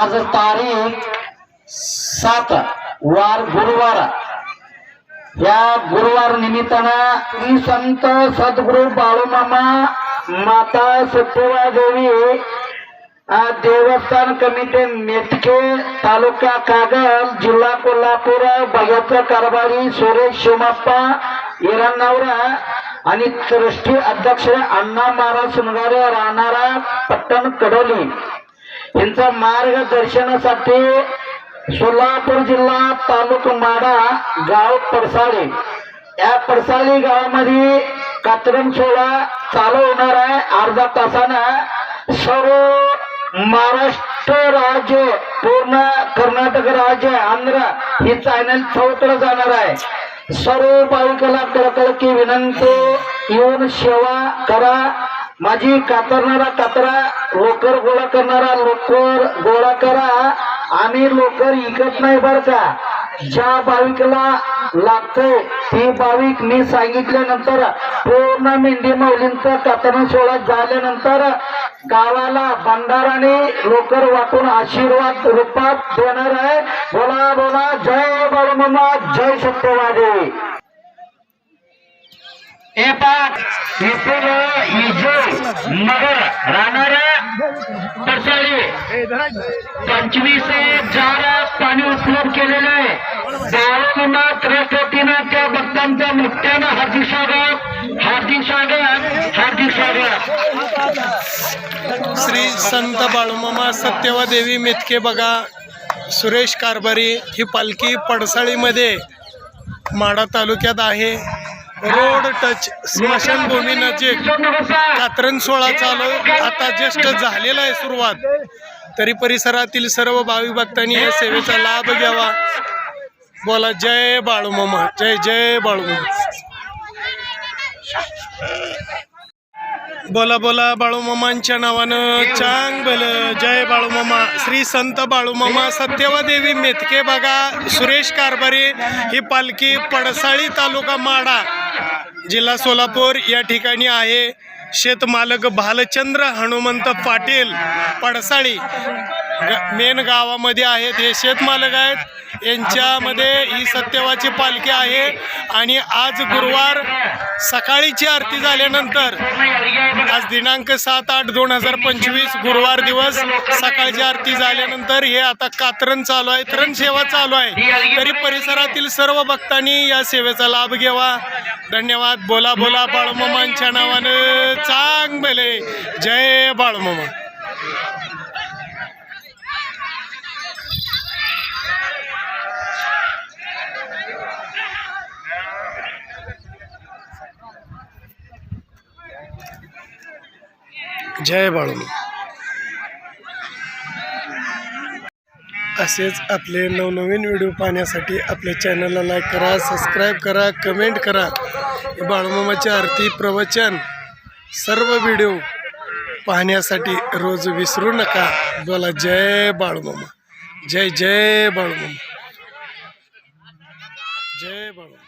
आज तारीख सात वार गुरुवार. या गुरुवार निमित्तानं श्री संत सद्गुरु बाळूमामा माता सत्यवा देवी देवस्थान कमिटी मेटके तालुका कागल जिल्हा कोल्हापूर बघ्याचा कारभारी सुरेश शिवप्पा इराणावरा आणि ट्रस्टी अध्यक्ष अण्णा महाराज सुनगारे राहणारा पट्टण कडोली. यांचा मार्गदर्शनासाठी सोलापूर जिल्हा तालुक माडा गाव पडसाळी. या पडसाळी गावामध्ये कात्रम सोहळा चालू होणार आहे. अर्धा तासानं सर्व महाराष्ट्र राज्य पूर्ण कर्नाटक राज्य आंध्र ही चॅनल चौकडं जाणार आहे. सर्व भाविकाला कळकळ विनंती येऊन सेवा करा. माझी कातरणारा कातरा लोकर गोळा करणारा लोकर गोळा करा. आम्ही लोकर इकत नाही बर का. ज्या भाविकला लागतंय ती भाविक मी सांगितल्यानंतर पूर्ण मेंढी माऊलींचा कातरण सोहळा झाल्यानंतर गावाला भंडाराने लोकर वाटून आशीर्वाद रूपात देणार आहे. बोला बोला जय बाळूमामा जय सत्यवादेवी हे पाठ मगर राहणार पंचवीस हजार पाणी उपलब्ध केलेलं आहे. बाळूमामा त्रेकोटीनं त्या भक्तांच्या मुक्त्यानं हार्दिक स्वागत हार्दिक स्वागत हार्दिक स्वागत. श्री संत बाळूमामा सत्यवा देवी मेतके बघा सुरेश कारभारी ही पालखी पडसाळीमध्ये माडा तालुक्यात आहे. रोड टच स्मशानभूमी नजीक कात्रण सोहळा चालू आता जस्ट झालेला आहे सुरुवात. तरी परिसरातील सर्व भाविक भक्तांनी या सेवेचा लाभ घ्यावा. बोला जय बाळूमामा जय जय बाळूमामा. बोला बोला बाळूमामांच्या नावानं चांग बल. जय बाळूमामा श्री संत बाळूमामा सत्यवा देवी मेथके बघा सुरेश कारभारी ही पालखी पडसाळी तालुका माडा जिल्हा सोलापूर या ठिकाणी आहे. शेतमालक भालचंद्र हनुमंत पाटील पडसाळी. मेन गावामध्ये आहेत हे शेतमालक आहेत. यांच्यामध्ये ही सत्यवाची पालखी आहे. आणि आज गुरुवार सकाळीची आरती झाल्यानंतर आज दिनांक सात आठ दोन हजार पंचवीस गुरुवार दिवस सकाळची आरती झाल्यानंतर हे आता कात्रण चालू आहे तरण सेवा चालू आहे. तरी परिसरातील सर्व भक्तांनी या सेवेचा लाभ घ्यावा. धन्यवाद. बोला बोला बाळमामांच्या नावानं चांग भले. जय बाळमामा. जय बाळू. असेच आपले नवनवीन व्हिडिओ पाहण्यासाठी आपल्या चॅनलला लाईक करा सबस्क्राईब करा कमेंट करा. बाळूमामाची आरती प्रवचन सर्व व्हिडिओ पाहण्यासाठी रोज विसरू नका. बोला जय बाळूमामा जय जय बाळूमामा जय बाळू.